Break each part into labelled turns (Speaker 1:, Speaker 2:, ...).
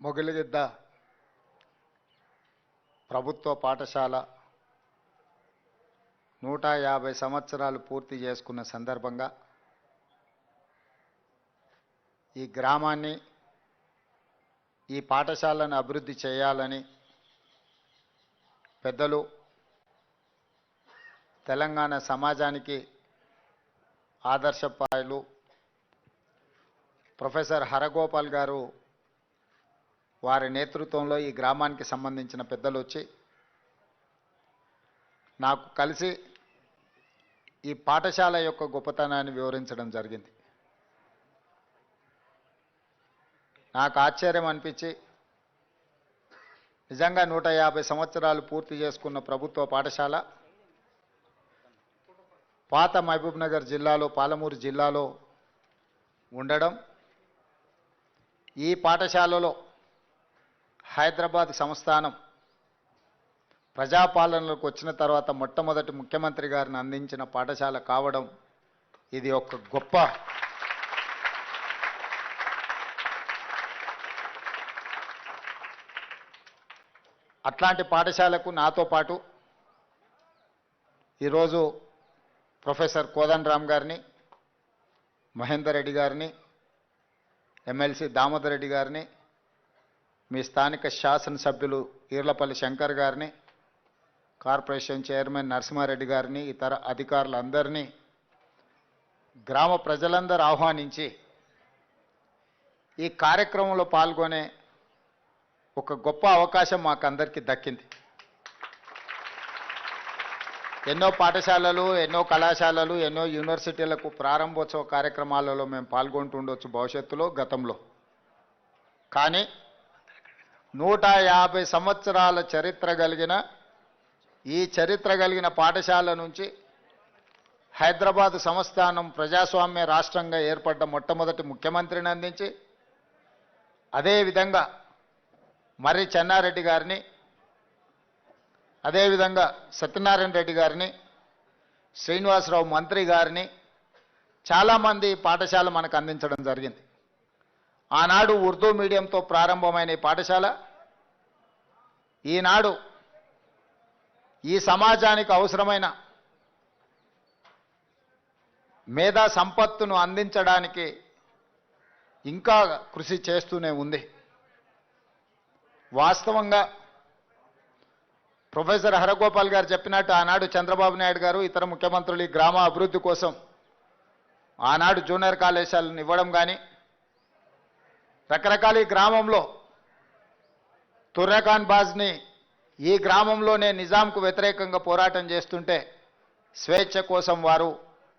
Speaker 1: మొగిలిగిద్ద ప్రభుత్వ పాఠశాల నూట యాభై సంవత్సరాలు పూర్తి చేసుకున్న సందర్భంగా ఈ గ్రామాన్ని ఈ పాఠశాలను అభివృద్ధి చేయాలని పెద్దలు తెలంగాణ సమాజానికి ఆదర్శపాయలు ప్రొఫెసర్ హరగోపాల్ గారు వారి నేతృత్వంలో ఈ గ్రామానికి సంబంధించిన పెద్దలు వచ్చి నాకు కలిసి ఈ పాఠశాల యొక్క గొప్పతనాన్ని వివరించడం జరిగింది. నాకు ఆశ్చర్యం అనిపించి నిజంగా నూట యాభై సంవత్సరాలు పూర్తి చేసుకున్న ప్రభుత్వ పాఠశాల పాత మహబూబ్నగర్ జిల్లాలో పాలమూరు జిల్లాలో ఉండడం ఈ పాఠశాలలో హైదరాబాద్ సంస్థానం ప్రజాపాలనలోకి వచ్చిన తర్వాత మొట్టమొదటి ముఖ్యమంత్రి గారిని అందించిన పాఠశాల కావడం ఇది ఒక గొప్ప అట్లాంటి పాఠశాలకు నాతో పాటు ఈరోజు ప్రొఫెసర్ కోదండరామ్ గారిని మహేందర్ రెడ్డి గారిని ఎమ్మెల్సీ దామోదర్ రెడ్డి గారిని మీ స్థానిక శాసనసభ్యులు ఈర్లపల్లి శంకర్ గారిని కార్పొరేషన్ చైర్మన్ నరసింహారెడ్డి గారిని ఇతర అధికారులందరినీ గ్రామ ప్రజలందరూ ఆహ్వానించి ఈ కార్యక్రమంలో పాల్గొనే ఒక గొప్ప అవకాశం మాకందరికీ దక్కింది. ఎన్నో పాఠశాలలు ఎన్నో కళాశాలలు ఎన్నో యూనివర్సిటీలకు ప్రారంభోత్సవ కార్యక్రమాలలో మేము పాల్గొంటుండొచ్చు భవిష్యత్తులో గతంలో. కానీ నూట యాభై సంవత్సరాల చరిత్ర కలిగిన ఈ చరిత్ర కలిగిన పాఠశాల నుంచి హైదరాబాద్ సంస్థానం ప్రజాస్వామ్య రాష్ట్రంగా ఏర్పడ్డ మొట్టమొదటి ముఖ్యమంత్రిని అందించి అదేవిధంగా మర్రి చెన్నారెడ్డి గారిని అదేవిధంగా సత్యనారాయణ రెడ్డి గారిని శ్రీనివాసరావు మంత్రి గారిని చాలామంది పాఠశాల మనకు అందించడం జరిగింది. ఆనాడు ఉర్దూ మీడియంతో ప్రారంభమైన ఈ పాఠశాల ఈనాడు ఈ సమాజానికి అవసరమైన మేధా సంపత్తును అందించడానికి ఇంకా కృషి చేస్తూనే ఉంది. వాస్తవంగా ప్రొఫెసర్ హరగోపాల్ గారు చెప్పినట్టు ఆనాడు చంద్రబాబు నాయుడు గారు ఇతర ముఖ్యమంత్రులు ఈ గ్రామ అభివృద్ధి కోసం ఆనాడు జూనియర్ కళాశాలను ఇవ్వడం కానీ రకరకాల ఈ గ్రామంలో తుర్రఖాన్ బాజ్ని ఈ గ్రామంలోనే నిజాంకు వ్యతిరేకంగా పోరాటం చేస్తుంటే స్వేచ్ఛ కోసం వారు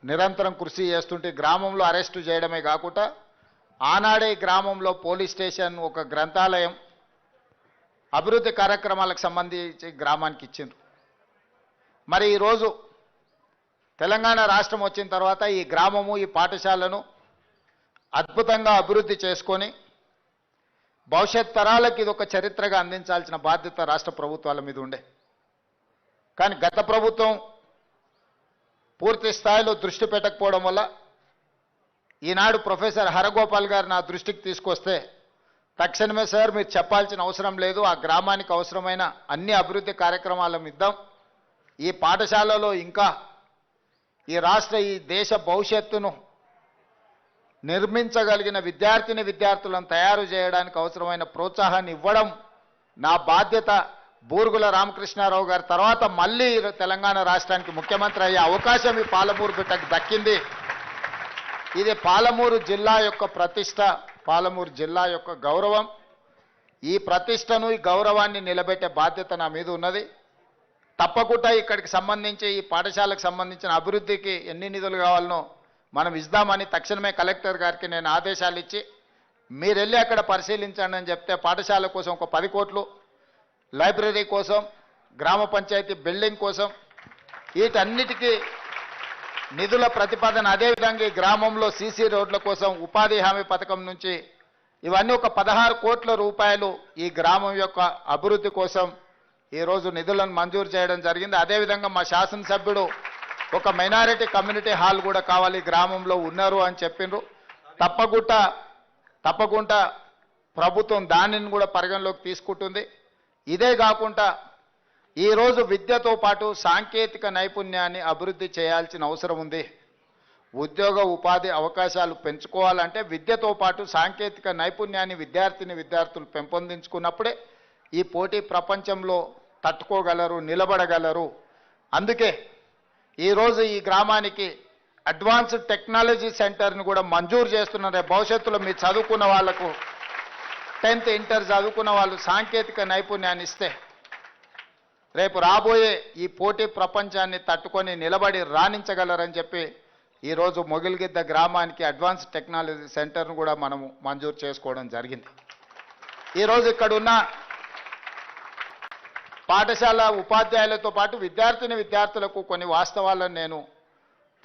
Speaker 1: నిరంతరం కృషి చేస్తుంటే గ్రామంలో అరెస్టు చేయడమే కాకుండా ఆనాడే గ్రామంలో పోలీస్ స్టేషన్ ఒక గ్రంథాలయం అభివృద్ధి కార్యక్రమాలకు సంబంధించి గ్రామానికి ఇచ్చిండ్రు. మరి ఈరోజు తెలంగాణ రాష్ట్రం వచ్చిన తర్వాత ఈ గ్రామము ఈ పాఠశాలను అద్భుతంగా అభివృద్ధి చేసుకొని భవిష్యత్ తరాలకు ఇది ఒక చరిత్రగా అందించాల్సిన బాధ్యత రాష్ట్ర ప్రభుత్వాల మీద ఉండే. కానీ గత ప్రభుత్వం పూర్తి స్థాయిలో దృష్టి పెట్టకపోవడం వల్ల ఈనాడు ప్రొఫెసర్ హరగోపాల్ గారు నా దృష్టికి తీసుకొస్తే తక్షణమే సార్ మీరు చెప్పాల్సిన అవసరం లేదు ఆ గ్రామానికి అవసరమైన అన్ని అభివృద్ధి కార్యక్రమాలను ఇద్దాం. ఈ పాఠశాలలో ఇంకా ఈ రాష్ట్ర ఈ దేశ భవిష్యత్తును నిర్మించగలిగిన విద్యార్థిని విద్యార్థులను తయారు చేయడానికి అవసరమైన ప్రోత్సాహాన్ని ఇవ్వడం నా బాధ్యత. బూరుగుల రామకృష్ణారావు గారి తర్వాత మళ్ళీ తెలంగాణ రాష్ట్రానికి ముఖ్యమంత్రి అయ్యే అవకాశం ఈ పాలమూరు బిడ్డకు దక్కింది. ఇది పాలమూరు జిల్లా యొక్క ప్రతిష్ట పాలమూరు జిల్లా యొక్క గౌరవం. ఈ ప్రతిష్టను ఈ గౌరవాన్ని నిలబెట్టే బాధ్యత నా మీద ఉన్నది. తప్పకుండా ఇక్కడికి సంబంధించి ఈ పాఠశాలకు సంబంధించిన అభివృద్ధికి ఎన్ని నిధులు కావాలనో మనం ఇద్దామని తక్షణమే కలెక్టర్ గారికి నేను ఆదేశాలు ఇచ్చి మీరు వెళ్ళి అక్కడ పరిశీలించండి అని చెప్తే పాఠశాల కోసం ఒక పది కోట్లు లైబ్రరీ కోసం గ్రామ పంచాయతీ బిల్డింగ్ కోసం వీటన్నిటికీ నిధుల ప్రతిపాదన. అదేవిధంగా ఈ గ్రామంలో సీసీ రోడ్ల కోసం ఉపాధి హామీ పథకం నుంచి ఇవన్నీ ఒక పదహారు కోట్ల రూపాయలు ఈ గ్రామం యొక్క అభివృద్ధి కోసం ఈరోజు నిధులను మంజూరు చేయడం జరిగింది. అదేవిధంగా మా శాసనసభ్యుడు ఒక మైనారిటీ కమ్యూనిటీ హాల్ కూడా కావాలి గ్రామంలో ఉన్నారు అని చెప్పిండ్రు. తప్పకుండా తప్పకుండా ప్రభుత్వం దానిని కూడా పరిగణలోకి తీసుకుంటుంది. ఇదే కాకుండా ఈరోజు విద్యతో పాటు సాంకేతిక నైపుణ్యాన్ని అభివృద్ధి చేయాల్సిన అవసరం ఉంది. ఉద్యోగ ఉపాధి అవకాశాలు పెంచుకోవాలంటే విద్యతో పాటు సాంకేతిక నైపుణ్యాన్ని విద్యార్థిని విద్యార్థులు పెంపొందించుకున్నప్పుడే ఈ పోటీ ప్రపంచంలో తట్టుకోగలరు నిలబడగలరు. అందుకే ఈరోజు ఈ గ్రామానికి అడ్వాన్స్డ్ టెక్నాలజీ సెంటర్ని కూడా మంజూరు చేస్తున్నారు. రేపు భవిష్యత్తులో మీరు చదువుకున్న వాళ్ళకు టెన్త్ ఇంటర్ చదువుకున్న వాళ్ళు సాంకేతిక నైపుణ్యాన్ని ఇస్తే రేపు రాబోయే ఈ పోటీ ప్రపంచాన్ని తట్టుకొని నిలబడి రాణించగలరని చెప్పి ఈరోజు మొగిలిగిద్ద గ్రామానికి అడ్వాన్స్ టెక్నాలజీ సెంటర్ను కూడా మనము మంజూరు చేసుకోవడం జరిగింది. ఈరోజు ఇక్కడ ఉన్న పాఠశాల ఉపాధ్యాయులతో పాటు విద్యార్థిని విద్యార్థులకు కొన్ని వాస్తవాలను నేను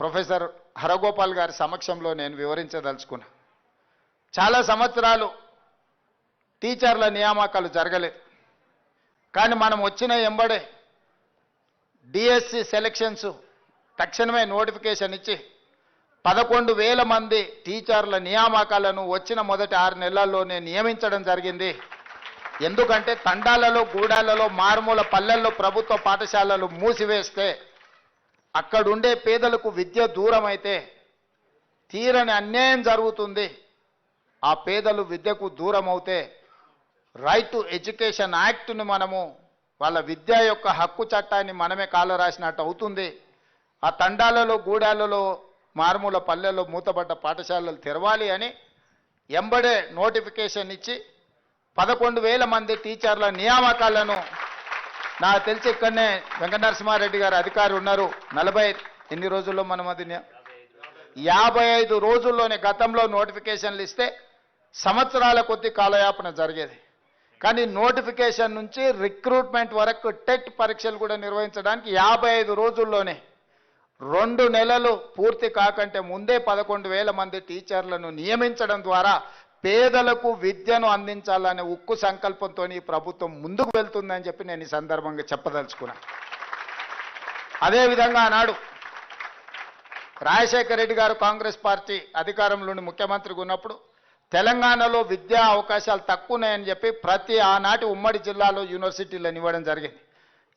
Speaker 1: ప్రొఫెసర్ హరగోపాల్ గారి సమక్షంలో నేను వివరించదలుచుకున్నా. చాలా సంవత్సరాలు టీచర్ల నియామకాలు జరగలేదు కానీ మనం వచ్చిన ఎంబడే డిఎస్సి సెలక్షన్స్ తక్షణమే నోటిఫికేషన్ ఇచ్చి పదకొండు వేల మంది టీచర్ల నియామకాలను వచ్చిన మొదటి ఆరు నెలల్లోనే నియమించడం జరిగింది. ఎందుకంటే తండాలలో గూడాలలో మారుమూల పల్లెల్లో ప్రభుత్వ పాఠశాలలు మూసివేస్తే అక్కడుండే పేదలకు విద్య దూరమైతే తీరని అన్యాయం జరుగుతుంది. ఆ పేదలు విద్యకు దూరం అవుతే రైట్ టు ఎడ్యుకేషన్ యాక్ట్ని మనము వాళ్ళ విద్య యొక్క హక్కు చట్టాన్ని మనమే కాలు రాసినట్టు అవుతుంది. ఆ తండాలలో గూడాలలో మారుమూల పల్లెల్లో మూతపడ్డ పాఠశాలలు తెరవాలి అని ఎంబడే నోటిఫికేషన్ ఇచ్చి పదకొండు వేల మంది టీచర్ల నియామకాలను నాకు తెలిసి ఇక్కడనే వెంకటనరసింహారెడ్డి గారు అధికారి ఉన్నారు. నలభై ఎన్ని రోజుల్లో మనం అది యాభై ఐదు రోజుల్లోనే గతంలో నోటిఫికేషన్లు ఇస్తే సంవత్సరాల కొద్ది కాలయాపన జరిగేది. కానీ నోటిఫికేషన్ నుంచి రిక్రూట్మెంట్ వరకు టెట్ పరీక్షలు కూడా నిర్వహించడానికి యాభై ఐదు రోజుల్లోనే రెండు నెలలు పూర్తి కాకంటే ముందే పదకొండు వేల మంది టీచర్లను నియమించడం ద్వారా పేదలకు విద్యను అందించాలనే ఉక్కు సంకల్పంతో ఈ ప్రభుత్వం ముందుకు వెళ్తుందని చెప్పి నేను ఈ సందర్భంగా చెప్పదలుచుకున్నా. అదేవిధంగా ఆనాడు రాజశేఖర రెడ్డి గారు కాంగ్రెస్ పార్టీ అధికారంలోని ముఖ్యమంత్రిగా ఉన్నప్పుడు తెలంగాణలో విద్యా అవకాశాలు తక్కువ ఉన్నాయని చెప్పి ప్రతి ఆనాటి ఉమ్మడి జిల్లాలో యూనివర్సిటీలను ఇవ్వడం జరిగింది.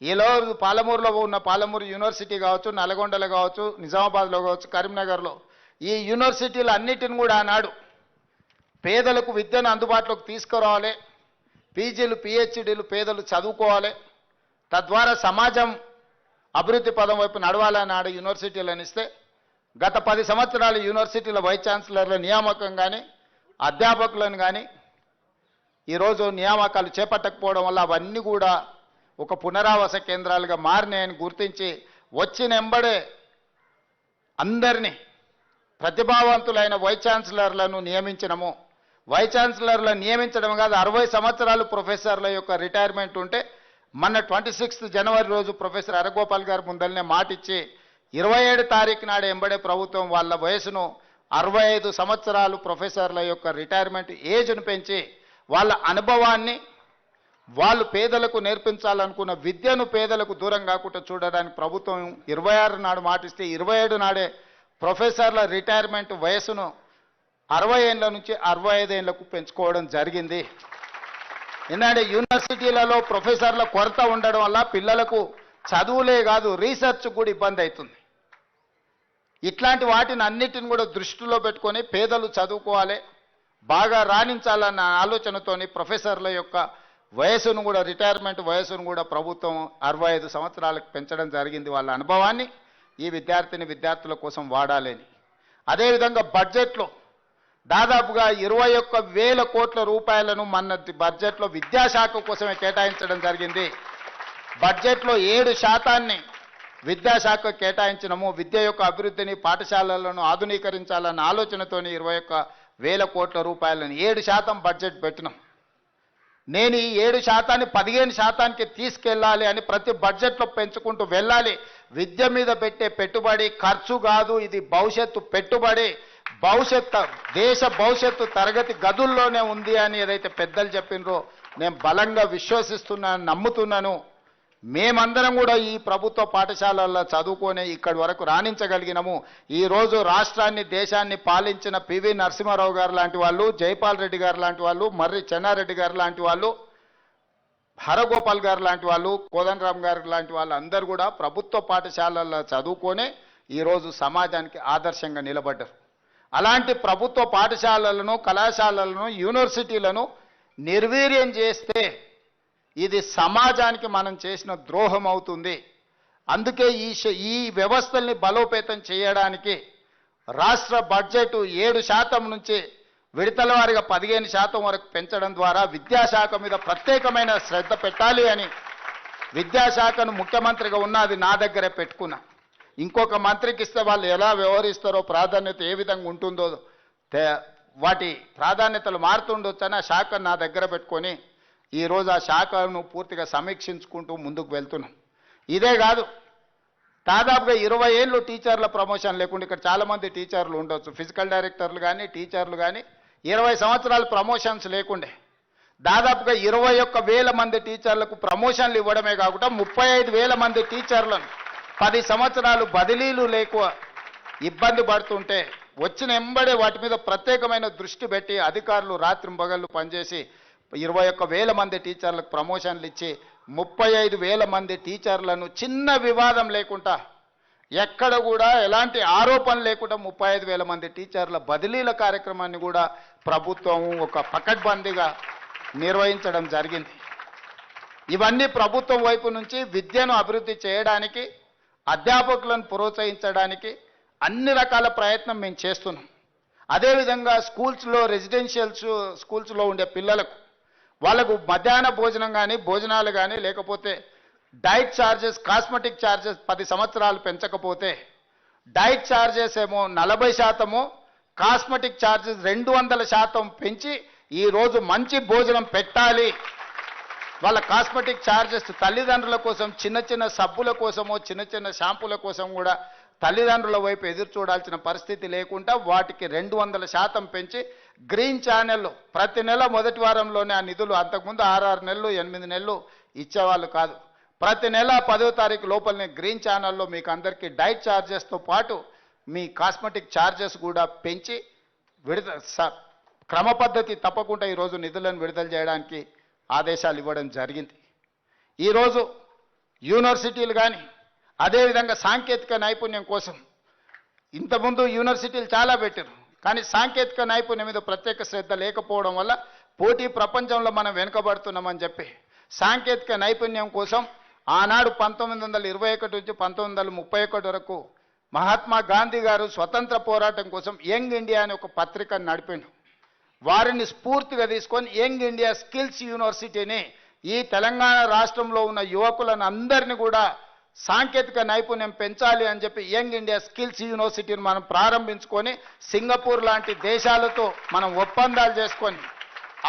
Speaker 1: ఈలో పాలమూరులో ఉన్న పాలమూరు యూనివర్సిటీ కావచ్చు నల్గొండలో కావచ్చు నిజామాబాద్లో కావచ్చు కరీంనగర్లో ఈ యూనివర్సిటీలు అన్నిటిని కూడా ఆనాడు పేదలకు విద్యను అందుబాటులోకి తీసుకురావాలి. పీజీలు పిహెచ్డీలు పేదలు చదువుకోవాలి. తద్వారా సమాజం అభివృద్ధి పదం వైపు నడవాలని ఆడ యూనివర్సిటీలను ఇస్తే గత పది సంవత్సరాలు యూనివర్సిటీల వైస్ ఛాన్సలర్ల నియామకం కానీ అధ్యాపకులను కానీ ఈరోజు నియామకాలు చేపట్టకపోవడం వల్ల అవన్నీ కూడా ఒక పునరావాస కేంద్రాలుగా మారినాయని గుర్తించి వచ్చిన ఎంబడే అందరినీ ప్రతిభావంతులైన వైస్ ఛాన్సలర్లను నియమించడము వైస్ ఛాన్సలర్లను నియమించడం కాదు. అరవై సంవత్సరాలు ప్రొఫెసర్ల యొక్క రిటైర్మెంట్ ఉంటే మొన్న ట్వంటీ సిక్స్త్ జనవరి రోజు ప్రొఫెసర్ అరగోపాల్ గారు ముందల్నే మాటిచ్చి ఇరవై ఏడు తారీఖు నాడు ఎంబడే ప్రభుత్వం వాళ్ళ వయసును అరవై ఐదు సంవత్సరాలు ప్రొఫెసర్ల యొక్క రిటైర్మెంట్ ఏజ్ను పెంచి వాళ్ళ అనుభవాన్ని వాళ్ళు పేదలకు నేర్పించాలనుకున్న విద్యను పేదలకు దూరం కాకుండా చూడడానికి ప్రభుత్వం ఇరవై ఆరు నాడు మాటిస్తే ఇరవై ఏడు నాడే ప్రొఫెసర్ల రిటైర్మెంట్ వయసును అరవై ఏళ్ళ నుంచి అరవై ఐదు పెంచుకోవడం జరిగింది. ఎందుకంటే యూనివర్సిటీలలో ప్రొఫెసర్ల కొరత ఉండడం వల్ల పిల్లలకు చదువులే కాదు రీసెర్చ్ కూడా ఇబ్బంది అవుతుంది. ఇట్లాంటి వాటిని అన్నిటిని కూడా దృష్టిలో పెట్టుకొని పేదలు చదువుకోవాలి బాగా రాణించాలన్న ఆలోచనతోని ప్రొఫెసర్ల యొక్క వయసును కూడా రిటైర్మెంట్ వయసును కూడా ప్రభుత్వం అరవై ఐదు సంవత్సరాలకు పెంచడం జరిగింది వాళ్ళ అనుభవాన్ని ఈ విద్యార్థిని విద్యార్థుల కోసం వాడాలని అదేవిధంగా బడ్జెట్లో దాదాపుగా ఇరవై ఒక్క వేల కోట్ల రూపాయలను మన బడ్జెట్లో విద్యాశాఖ కోసమే కేటాయించడం జరిగింది. బడ్జెట్లో ఏడు శాతాన్ని విద్యాశాఖ కేటాయించినము. విద్య యొక్క అభివృద్ధిని పాఠశాలలను ఆధునీకరించాలన్న ఆలోచనతోని ఇరవై ఒక్క వేల కోట్ల రూపాయలను ఏడు శాతం బడ్జెట్ పెట్టినాం. నేను ఈ ఏడు శాతాన్ని పదిహేను శాతానికి తీసుకెళ్ళాలి అని ప్రతి బడ్జెట్లో పెంచుకుంటూ వెళ్ళాలి. విద్య మీద పెట్టే పెట్టుబడి ఖర్చు కాదు ఇది భవిష్యత్తు పెట్టుబడి. భవిష్యత్తు దేశ భవిష్యత్తు తరగతి గదుల్లోనే ఉంది అని ఏదైతే పెద్దలు చెప్పినరో నేను బలంగా విశ్వసిస్తున్నాను నమ్ముతున్నాను. మేమందరం కూడా ఈ ప్రభుత్వ పాఠశాలల్లో చదువుకొని ఇక్కడి వరకు రాణించగలిగినాము. ఈరోజు రాష్ట్రాన్ని దేశాన్ని పాలించిన పివి నరసింహారావు గారు లాంటి వాళ్ళు జైపాల్ రెడ్డి గారు లాంటి వాళ్ళు మర్రి చెన్నారెడ్డి గారు లాంటి వాళ్ళు హరగోపాల్ గారు లాంటి వాళ్ళు కోదండరామ్ గారు లాంటి వాళ్ళు అందరూ కూడా ప్రభుత్వ పాఠశాలల్లో చదువుకొని ఈరోజు సమాజానికి ఆదర్శంగా నిలబడ్డారు. అలాంటి ప్రభుత్వ పాఠశాలలను కళాశాలలను యూనివర్సిటీలను నిర్వీర్యం చేస్తే ఇది సమాజానికి మనం చేసిన ద్రోహం అవుతుంది. అందుకే ఈ ఈ వ్యవస్థల్ని బలోపేతం చేయడానికి రాష్ట్ర బడ్జెట్ ఏడు శాతం నుంచి విడతల వారిగా పదిహేను శాతం వరకు పెంచడం ద్వారా విద్యాశాఖ మీద ప్రత్యేకమైన శ్రద్ధ పెట్టాలి అని విద్యాశాఖను ముఖ్యమంత్రిగా ఉన్నది నా దగ్గరే పెట్టుకున్నా. ఇంకొక మంత్రికి ఇస్తే వాళ్ళు ఎలా వ్యవహరిస్తారో ప్రాధాన్యత ఏ విధంగా ఉంటుందో వాటి ప్రాధాన్యతలు మారుతుండొచ్చని ఆ శాఖను నా దగ్గర పెట్టుకొని ఈరోజు ఆ శాఖను పూర్తిగా సమీక్షించుకుంటూ ముందుకు వెళ్తున్నాం. ఇదే కాదు దాదాపుగా ఇరవై ఏళ్ళు టీచర్ల ప్రమోషన్ లేకుండా ఇక్కడ చాలామంది టీచర్లు ఉండొచ్చు. ఫిజికల్ డైరెక్టర్లు కానీ టీచర్లు కానీ ఇరవై సంవత్సరాలు ప్రమోషన్స్ లేకుండే. దాదాపుగా ఇరవై ఒక్క వేల మంది టీచర్లకు ప్రమోషన్లు ఇవ్వడమే కాకుండా ముప్పై ఐదు వేల మంది టీచర్లను పది సంవత్సరాలు బదిలీలు లేక ఇబ్బంది పడుతుంటే వచ్చిన ఎంబడే వాటి మీద ప్రత్యేకమైన దృష్టి పెట్టి అధికారులు రాత్రి రాత్రింబగళ్ళు పనిచేసి ఇరవై ఒక్క వేల మంది టీచర్లకు ప్రమోషన్లు ఇచ్చి ముప్పై ఐదు వేల మంది టీచర్లను చిన్న వివాదం లేకుండా ఎక్కడ కూడా ఎలాంటి ఆరోపణ లేకుండా ముప్పై ఐదు వేల మంది టీచర్ల బదిలీల కార్యక్రమాన్ని కూడా ప్రభుత్వం ఒక పకడ్బందీగా నిర్వహించడం జరిగింది. ఇవన్నీ ప్రభుత్వం వైపు నుంచి విద్యను అభివృద్ధి చేయడానికి అధ్యాపకులను ప్రోత్సహించడానికి అన్ని రకాల ప్రయత్నం మేము చేస్తున్నాం. అదేవిధంగా స్కూల్స్లో రెసిడెన్షియల్స్ స్కూల్స్లో ఉండే పిల్లలకు వాళ్ళకు మధ్యాహ్న భోజనం కానీ భోజనాలు కానీ లేకపోతే డైట్ ఛార్జెస్ కాస్మెటిక్ ఛార్జెస్ పది సంవత్సరాలు పెంచకపోతే డైట్ ఛార్జెస్ ఏమో నలభై శాతము కాస్మెటిక్ ఛార్జెస్ రెండు వందల శాతం పెంచి ఈరోజు మంచి భోజనం పెట్టాలి. వాళ్ళ కాస్మెటిక్ ఛార్జెస్ తల్లిదండ్రుల కోసం చిన్న చిన్న సబ్బుల కోసమో చిన్న చిన్న షాంపూల కోసం కూడా తల్లిదండ్రుల వైపు ఎదురు చూడాల్సిన పరిస్థితి లేకుండా వాటికి రెండు వందల శాతం పెంచి గ్రీన్ ఛానల్ ప్రతి నెల మొదటి వారంలోనే ఆ నిధులు అంతకుముందు ఆరారు నెలలు ఎనిమిది నెలలు ఇచ్చేవాళ్ళు కాదు. ప్రతి నెల పదో తారీఖు లోపలనే గ్రీన్ ఛానల్లో మీకు అందరికీ డైట్ ఛార్జెస్తో పాటు మీ కాస్మెటిక్ ఛార్జెస్ కూడా పెంచి విడుదల స- క్రమ పద్ధతి తప్పకుండా ఈరోజు నిధులను విడుదల చేయడానికి ఆదేశాలు ఇవ్వడం జరిగింది. ఈరోజు యూనివర్సిటీలు కానీ అదేవిధంగా సాంకేతిక నైపుణ్యం కోసం ఇంతకుముందు యూనివర్సిటీలు చాలా పెట్టారు కానీ సాంకేతిక నైపుణ్యం మీద ప్రత్యేక శ్రద్ధ లేకపోవడం వల్ల పోటీ ప్రపంచంలో మనం వెనుకబడుతున్నామని చెప్పి సాంకేతిక నైపుణ్యం కోసం ఆనాడు పంతొమ్మిది వందల ఇరవై ఒకటి నుంచి పంతొమ్మిది వందల ముప్పై ఒకటి వరకు మహాత్మా గాంధీ గారు స్వతంత్ర పోరాటం కోసం యంగ్ ఇండియా అనే ఒక పత్రికను నడిపిండు. వారిని స్ఫూర్తిగా తీసుకొని యంగ్ ఇండియా స్కిల్స్ యూనివర్సిటీని ఈ తెలంగాణ రాష్ట్రంలో ఉన్న యువకులను అందరినీ కూడా సాంకేతిక నైపుణ్యం పెంచాలి అని చెప్పి యంగ్ ఇండియా స్కిల్స్ యూనివర్సిటీని మనం ప్రారంభించుకొని సింగపూర్ లాంటి దేశాలతో మనం ఒప్పందాలు చేసుకొని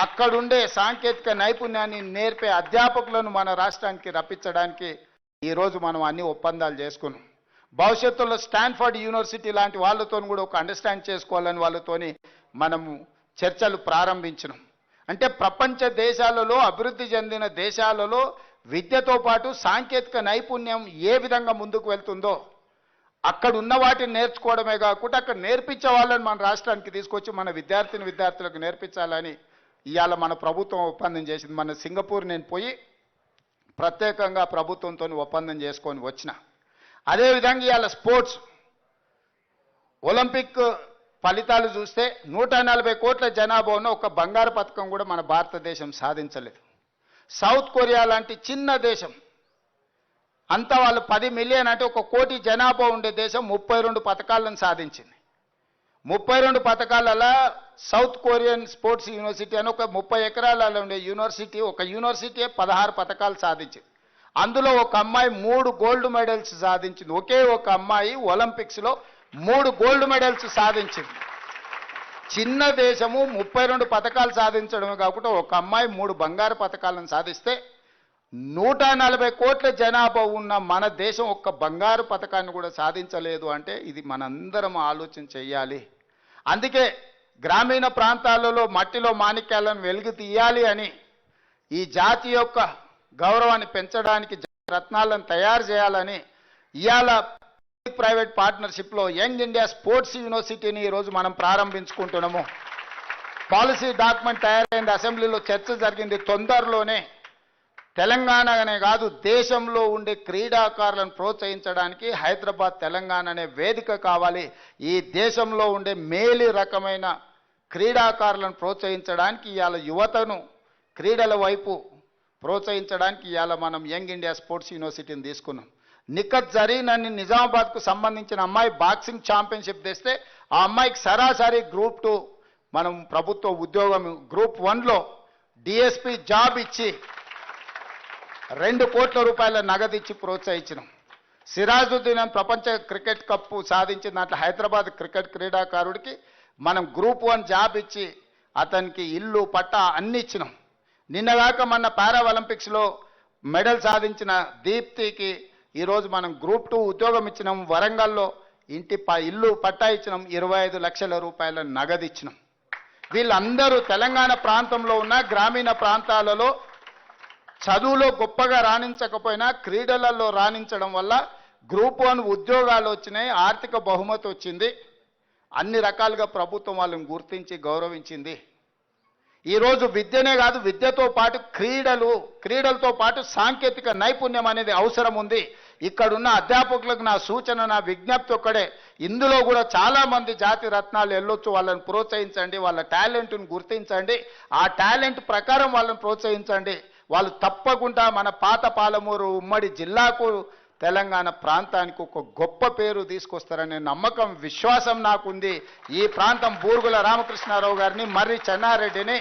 Speaker 1: అక్కడుండే సాంకేతిక నైపుణ్యాన్ని నేర్పే అధ్యాపకులను మన రాష్ట్రానికి రప్పించడానికి ఈరోజు మనం అన్ని ఒప్పందాలు చేసుకున్నాం. భవిష్యత్తులో స్టాన్ఫర్డ్ యూనివర్సిటీ లాంటి వాళ్ళతో కూడా ఒక అండర్స్టాండ్ చేసుకోవాలని వాళ్ళతోని మనము చర్చలు ప్రారంభించను. అంటే ప్రపంచ దేశాలలో అభివృద్ధి చెందిన దేశాలలో విద్యతో పాటు సాంకేతిక నైపుణ్యం ఏ విధంగా ముందుకు వెళ్తుందో అక్కడ ఉన్న వాటిని నేర్చుకోవడమే కాకుండా అక్కడ నేర్పించే వాళ్ళని మన రాష్ట్రానికి తీసుకొచ్చి మన విద్యార్థిని విద్యార్థులకు నేర్పించాలని ఇవాళ మన ప్రభుత్వం ఒప్పందం చేసింది. మన సింగపూర్ నేను పోయి ప్రత్యేకంగా ప్రభుత్వంతో ఒప్పందం చేసుకొని వచ్చిన. అదేవిధంగా ఇవాళ స్పోర్ట్స్ ఒలింపిక్ ఫలితాలు చూస్తే నూట నలభై కోట్ల జనాభా ఉన్న ఒక బంగారు పథకం కూడా మన భారతదేశం సాధించలేదు. సౌత్ కొరియా లాంటి చిన్న దేశం అంతా వాళ్ళు పది మిలియన్ అంటే ఒక కోటి జనాభా ఉండే దేశం ముప్పై రెండు పథకాలను సాధించింది. ముప్పై రెండు పథకాలలో సౌత్ కొరియన్ స్పోర్ట్స్ యూనివర్సిటీ అని ఒక ముప్పై ఎకరాలలో ఉండే యూనివర్సిటీ ఒక యూనివర్సిటీ పదహారు పథకాలు సాధించింది. అందులో ఒక అమ్మాయి మూడు గోల్డ్ మెడల్స్ సాధించింది. ఒకే ఒక అమ్మాయి ఒలింపిక్స్లో మూడు గోల్డ్ మెడల్స్ సాధించింది. చిన్న దేశము ముప్పై రెండు పథకాలు సాధించడమే కాకుండా ఒక అమ్మాయి మూడు బంగారు పథకాలను సాధిస్తే నూట నలభై కోట్ల జనాభా ఉన్న మన దేశం ఒక్క బంగారు పథకాన్ని కూడా సాధించలేదు అంటే ఇది మనందరం ఆలోచన చెయ్యాలి అందుకే గ్రామీణ ప్రాంతాలలో మట్టిలో మాణిక్యాలను వెలుగు తీయాలి అని ఈ జాతి యొక్క గౌరవాన్ని పెంచడానికి రత్నాలను తయారు చేయాలని ఇవాళ ప్రైవేట్ పార్ట్నర్షిప్లో యంగ్ ఇండియా స్పోర్ట్స్ యూనివర్సిటీని ఈరోజు మనం ప్రారంభించుకుంటున్నాము. పాలసీ డాక్యుమెంట్ తయారైంది అసెంబ్లీలో చర్చ జరిగింది. తొందరలోనే తెలంగాణనే కాదు దేశంలో ఉండే క్రీడాకారులను ప్రోత్సహించడానికి హైదరాబాద్ తెలంగాణ అనే వేదిక కావాలి. ఈ దేశంలో ఉండే మేలి రకమైన క్రీడాకారులను ప్రోత్సహించడానికి ఇవాళ యువతను క్రీడల వైపు ప్రోత్సహించడానికి ఇవాళ మనం యంగ్ ఇండియా స్పోర్ట్స్ యూనివర్సిటీని తీసుకున్నాం. నిఖత్ జరీన్ అని నిజామాబాద్కు సంబంధించిన అమ్మాయి బాక్సింగ్ ఛాంపియన్షిప్ తెస్తే ఆ అమ్మాయికి సరాసరి గ్రూప్ టూ మనం ప్రభుత్వ ఉద్యోగం గ్రూప్ వన్లో డిఎస్పి జాబ్ ఇచ్చి రెండు కోట్ల రూపాయల నగదు ఇచ్చి ప్రోత్సహించినాం. సిరాజుద్దీన్ ప్రపంచ క్రికెట్ కప్పు సాధించిన దాంట్లో హైదరాబాద్ క్రికెట్ క్రీడాకారుడికి మనం గ్రూప్ వన్ జాబ్ ఇచ్చి అతనికి ఇల్లు పట్ట అన్ని ఇచ్చినాం. నిన్నగాక మొన్న పారా ఒలింపిక్స్లో మెడల్ సాధించిన దీప్తికి ఈరోజు మనం గ్రూప్ టూ ఉద్యోగం ఇచ్చినాం వరంగల్లో ఇంటి ప ఇల్లు పట్టా ఇచ్చినాం ఇరవై ఐదు లక్షల రూపాయల నగదు ఇచ్చినాం. వీళ్ళందరూ తెలంగాణ ప్రాంతంలో ఉన్న గ్రామీణ ప్రాంతాలలో చదువులో గొప్పగా రాణించకపోయినా క్రీడలలో రాణించడం వల్ల గ్రూప్ వన్ ఉద్యోగాలు వచ్చినాయి ఆర్థిక బహుమతి వచ్చింది. అన్ని రకాలుగా ప్రభుత్వం వాళ్ళని గుర్తించి గౌరవించింది. ఈరోజు విద్యనే కాదు విద్యతో పాటు క్రీడలు క్రీడలతో పాటు సాంకేతిక నైపుణ్యం అనేది అవసరం ఉంది. ఇక్కడున్న అధ్యాపకులకు నా సూచన నా విజ్ఞప్తి ఒక్కడే ఇందులో కూడా చాలామంది జాతి రత్నాలు వెళ్ళొచ్చు వాళ్ళని ప్రోత్సహించండి వాళ్ళ టాలెంట్ను గుర్తించండి. ఆ టాలెంట్ ప్రకారం వాళ్ళని ప్రోత్సహించండి. వాళ్ళు తప్పకుండా మన పాత పాలమూరు ఉమ్మడి జిల్లాకు తెలంగాణ ప్రాంతానికి ఒక గొప్ప పేరు తీసుకొస్తారనే నమ్మకం విశ్వాసం నాకుంది. ఈ ప్రాంతం బూరుగుల రామకృష్ణారావు గారిని మర్రి చెన్నారెడ్డిని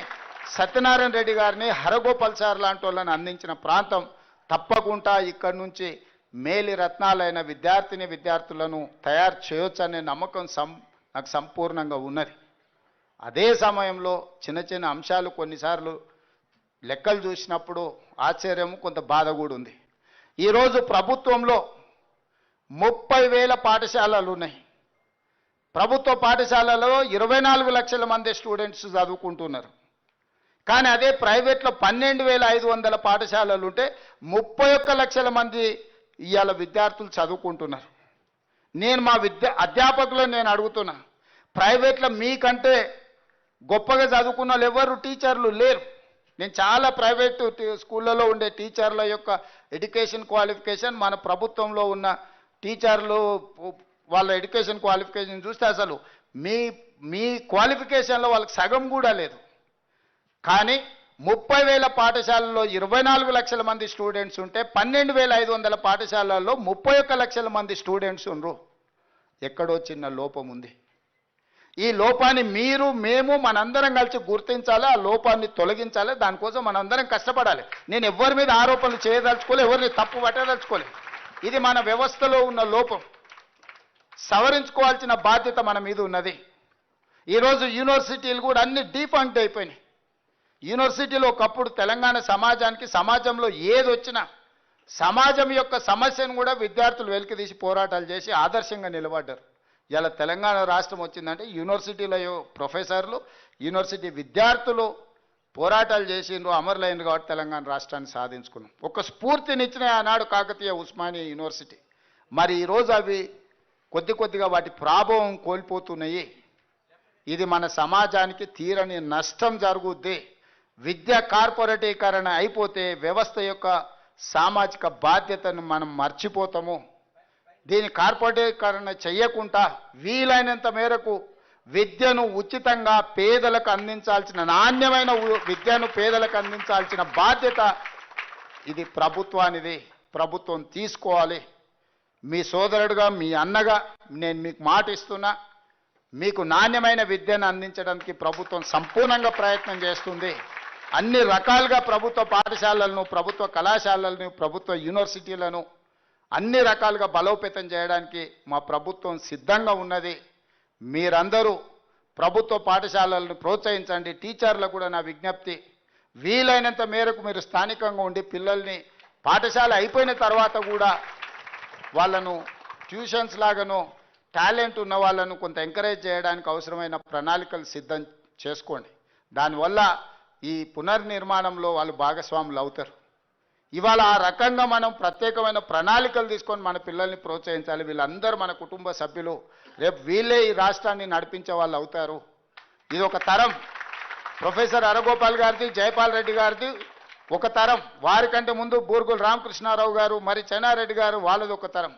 Speaker 1: సత్యనారాయణ రెడ్డి గారిని హరగోపాల్ సార్ లాంటి వాళ్ళని అందించిన ప్రాంతం తప్పకుండా ఇక్కడి నుంచి మేలి రత్నాలైన విద్యార్థిని విద్యార్థులను తయారు చేయొచ్చు అనే నమ్మకం సం నాకు సంపూర్ణంగా ఉన్నది. అదే సమయంలో చిన్న చిన్న అంశాలు కొన్నిసార్లు లెక్కలు చూసినప్పుడు ఆశ్చర్యము కొంత బాధ కూడా ఉంది. ఈరోజు ప్రభుత్వంలో ముప్పై వేల పాఠశాలలు ఉన్నాయి. ప్రభుత్వ పాఠశాలలో ఇరవై నాలుగు లక్షల మంది స్టూడెంట్స్ చదువుకుంటున్నారు. కానీ అదే ప్రైవేట్లో పన్నెండు వేల ఐదు వందల పాఠశాలలు ఉంటే ముప్పై ఒక్క లక్షల మంది ఇవాళ విద్యార్థులు చదువుకుంటున్నారు. నేను మా విద్యా అధ్యాపకులను నేను అడుగుతున్నా ప్రైవేట్లో మీకంటే గొప్పగా చదువుకున్న వాళ్ళు ఎవరు? టీచర్లు లేరు. నేను చాలా ప్రైవేటు స్కూళ్ళలో ఉండే టీచర్ల యొక్క ఎడ్యుకేషన్ క్వాలిఫికేషన్ మన ప్రభుత్వంలో ఉన్న టీచర్లు వాళ్ళ ఎడ్యుకేషన్ క్వాలిఫికేషన్ చూస్తే అసలు మీ మీ క్వాలిఫికేషన్లో వాళ్ళకి సగం కూడా లేదు. కానీ ముప్పై వేల పాఠశాలల్లో ఇరవై నాలుగు లక్షల మంది స్టూడెంట్స్ ఉంటే పన్నెండు వేల ఐదు వందల పాఠశాలల్లో ముప్పై ఒక్క లక్షల మంది స్టూడెంట్స్ ఉండ్రు. ఎక్కడో చిన్న లోపం ఉంది. ఈ లోపాన్ని మీరు మేము మనందరం కలిసి గుర్తించాలి ఆ లోపాన్ని తొలగించాలి దానికోసం మనందరం కష్టపడాలి. నేను ఎవరి మీద ఆరోపణలు చేయదలుచుకోలే ఎవరిని తప్పు పట్టదలుచుకోలే. ఇది మన వ్యవస్థలో ఉన్న లోపం. సవరించుకోవాల్సిన బాధ్యత మన మీద ఉన్నది. ఈరోజు యూనివర్సిటీలు కూడా అన్ని డీఫంక్ట్ అయిపోయినాయి. యూనివర్సిటీలో ఒకప్పుడు తెలంగాణ సమాజానికి సమాజంలో ఏది వచ్చినా సమాజం యొక్క సమస్యను కూడా విద్యార్థులు వెలికితీసి పోరాటాలు చేసి ఆదర్శంగా నిలబడ్డారు. ఇలా తెలంగాణ రాష్ట్రం వచ్చిందంటే యూనివర్సిటీల ప్రొఫెసర్లు యూనివర్సిటీ విద్యార్థులు పోరాటాలు చేసిండ్రు అమరులైనరు కాబట్టి తెలంగాణ రాష్ట్రాన్ని సాధించుకున్నాం. ఒక స్ఫూర్తినిచ్చిన ఆనాడు కాకతీయ ఉస్మానియా యూనివర్సిటీ. మరి ఈరోజు అవి కొద్ది కొద్దిగా వాటి ప్రాభవం కోల్పోతున్నాయి. ఇది మన సమాజానికి తీరని నష్టం జరుగుద్ది. విద్య కార్పొరేటీకరణ అయిపోతే వ్యవస్థ యొక్క సామాజిక బాధ్యతను మనం మర్చిపోతాము. దీని కార్పొరేటీకరణ చేయకుండా వీలైనంత మేరకు విద్యను ఉచితంగా పేదలకు అందించాల్సిన నాణ్యమైన విద్యను పేదలకు అందించాల్సిన బాధ్యత ఇది ప్రభుత్వానిది. ప్రభుత్వం తీసుకోవాలి. మీ సోదరుడుగా మీ అన్నగా నేను మీకు మాట ఇస్తున్నా. మీకు నాణ్యమైన విద్యను అందించడానికి ప్రభుత్వం సంపూర్ణంగా ప్రయత్నం చేస్తుంది. అన్ని రకాలుగా ప్రభుత్వ పాఠశాలలను ప్రభుత్వ కళాశాలలను ప్రభుత్వ యూనివర్సిటీలను అన్ని రకాలుగా బలోపేతం చేయడానికి మా ప్రభుత్వం సిద్ధంగా ఉన్నది. మీరందరూ ప్రభుత్వ పాఠశాలలను ప్రోత్సహించండి. టీచర్లకు కూడా నా విజ్ఞప్తి. వీలైనంత మేరకు మీరు స్థానికంగా ఉండి పిల్లల్ని పాఠశాల అయిపోయిన తర్వాత కూడా వాళ్ళను ట్యూషన్స్ లాగాను టాలెంట్ ఉన్న వాళ్ళను కొంత ఎంకరేజ్ చేయడానికి అవసరమైన ప్రణాళికలు సిద్ధం చేసుకోండి. దానివల్ల ఈ పునర్నిర్మాణంలో వాళ్ళు భాగస్వాములు అవుతారు. ఇవాళ ఆ రకంగా మనం ప్రత్యేకమైన ప్రణాళికలు తీసుకొని మన పిల్లల్ని ప్రోత్సహించాలి. వీళ్ళందరూ మన కుటుంబ సభ్యులు. రేపు వీళ్ళే ఈ రాష్ట్రాన్ని నడిపించే వాళ్ళు అవుతారు. ఇది ఒక తరం. ప్రొఫెసర్ అరగోపాల్ గారిది జయపాల్ రెడ్డి గారిది ఒక తరం. వారికంటే ముందు బూర్గుల రామకృష్ణారావు గారు మరి చెన్నారెడ్డి గారు వాళ్ళది ఒక తరం.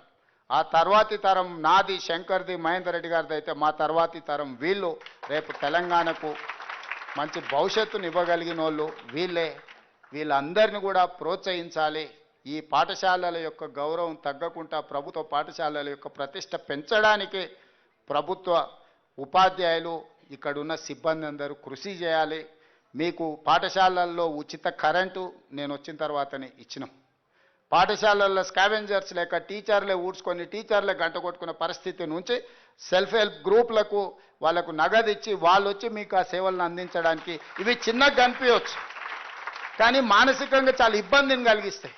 Speaker 1: ఆ తర్వాతి తరం నాది శంకర్ది మహేందర్ రెడ్డి గారిది అయితే మా తర్వాతి తరం వీళ్ళు. రేపు తెలంగాణకు మంచి భవిష్యత్తుని ఇవ్వగలిగిన వాళ్ళు వీళ్ళే. వీళ్ళందరినీ కూడా ప్రోత్సహించాలి. ఈ పాఠశాలల యొక్క గౌరవం తగ్గకుండా ప్రభుత్వ పాఠశాలల యొక్క ప్రతిష్ట పెంచడానికి ప్రభుత్వ ఉపాధ్యాయులు ఇక్కడున్న సిబ్బంది అందరూ కృషి చేయాలి. మీకు పాఠశాలల్లో ఉచిత కరెంటు నేను వచ్చిన తర్వాతనే ఇచ్చినాం. పాఠశాలల్లో స్కావెంజర్స్ లేక టీచర్లే ఊడ్చుకొని టీచర్లే గంట కొట్టుకున్న పరిస్థితి నుంచి సెల్ఫ్ హెల్ప్ గ్రూప్లకు వాళ్ళకు నగదు ఇచ్చి వాళ్ళు వచ్చి మీకు ఆ సేవలను అందించడానికి ఇవి చిన్నగా కనిపించవచ్చు కానీ మానసికంగా చాలా ఇబ్బందిని కలిగిస్తాయి.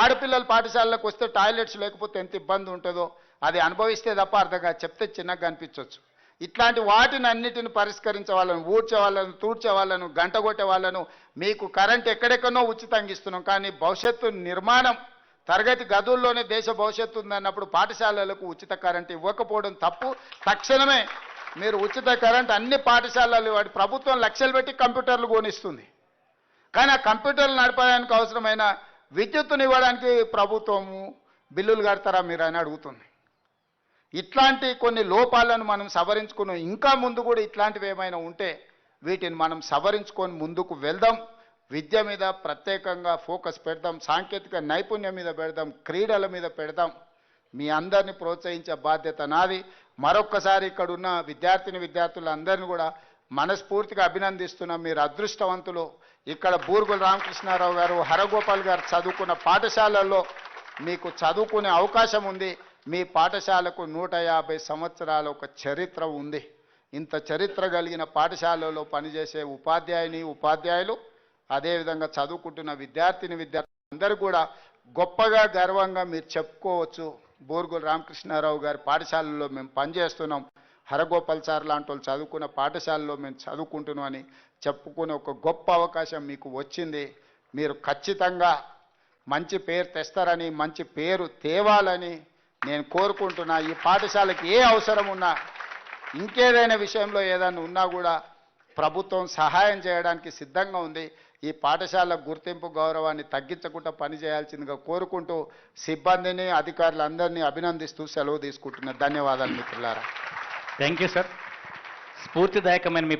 Speaker 1: ఆడపిల్లలు పాఠశాలలకు వస్తే టాయిలెట్స్ లేకపోతే ఎంత ఇబ్బంది ఉంటుందో అది అనుభవిస్తే తప్ప అర్థంగా చెప్తే చిన్నగా కనిపించవచ్చు ఇట్లాంటి వాటిని అన్నిటిని పరిష్కరించే వాళ్ళను ఊడ్చే వాళ్ళను తూడ్చే వాళ్ళను గంట కొట్టే వాళ్ళను మీకు కరెంట్ ఎక్కడెక్కడో ఉచితంగా ఇస్తున్నాం. కానీ భవిష్యత్తు నిర్మాణం తరగతి గదుల్లోనే దేశ భవిష్యత్తు ఉందన్నప్పుడు పాఠశాలలకు ఉచిత కరెంట్ ఇవ్వకపోవడం తప్పు. తక్షణమే మీరు ఉచిత కరెంట్ అన్ని పాఠశాలలు వాడి ప్రభుత్వం లక్షలు పెట్టి కంప్యూటర్లు కొనిస్తుంది. కానీ ఆ కంప్యూటర్లు నడపడానికి అవసరమైన విద్యుత్తుని ఇవ్వడానికి ప్రభుత్వము బిల్లులు కడతారా మీరు అని అడుగుతుంది. ఇట్లాంటి కొన్ని లోపాలను మనం సవరించుకుని ఇంకా ముందు కూడా ఇట్లాంటివి ఏమైనా ఉంటే వీటిని మనం సవరించుకొని ముందుకు వెళ్దాం. విద్య మీద ప్రత్యేకంగా ఫోకస్ పెడదాం. సాంకేతిక నైపుణ్యం మీద పెడదాం. క్రీడల మీద పెడదాం. మీ అందరిని ప్రోత్సహించే బాధ్యత నాది. మరొక్కసారి ఇక్కడున్న విద్యార్థిని విద్యార్థులందరినీ కూడా మనస్ఫూర్తిగా అభినందిస్తున్నాం మీరు అదృష్టవంతులు. ఇక్కడ బూర్గుల రామకృష్ణారావు గారు హరగోపాల్ గారు చదువుకున్న పాఠశాలల్లో మీకు చదువుకునే అవకాశం ఉంది. మీ పాఠశాలకు నూట యాభై సంవత్సరాల ఒక చరిత్ర ఉంది. ఇంత చరిత్ర కలిగిన పాఠశాలలో పనిచేసే ఉపాధ్యాయుని ఉపాధ్యాయులు అదేవిధంగా చదువుకుంటున్న విద్యార్థిని విద్యార్థులు అందరూ కూడా గొప్పగా గర్వంగా మీరు చెప్పుకోవచ్చు. బోర్గుల రామకృష్ణారావు గారి పాఠశాలలో మేము పనిచేస్తున్నాం. హరగోపాల్ సార్ లాంటి వాళ్ళు చదువుకున్న పాఠశాలలో మేము చదువుకుంటున్నాం అని చెప్పుకునే ఒక గొప్ప అవకాశం మీకు వచ్చింది. మీరు ఖచ్చితంగా మంచి పేరు తెస్తారని మంచి పేరు తేవాలని నేను కోరుకుంటున్నా. ఈ పాఠశాలకి ఏ అవసరం ఉన్నా ఇంకేదైనా విషయంలో ఏదైనా ఉన్నా కూడా ప్రభుత్వం సహాయం చేయడానికి సిద్ధంగా ఉంది. ఈ పాఠశాల గుర్తింపు గౌరవాన్ని తగ్గించకుండా పనిచేయాల్సిందిగా కోరుకుంటూ సిబ్బందిని అధికారులందరినీ అభినందిస్తూ సెలవు తీసుకుంటున్న. ధన్యవాదాలు మిత్రులారా.
Speaker 2: Thank you sir. స్ఫూర్తిదాయకమైన మీ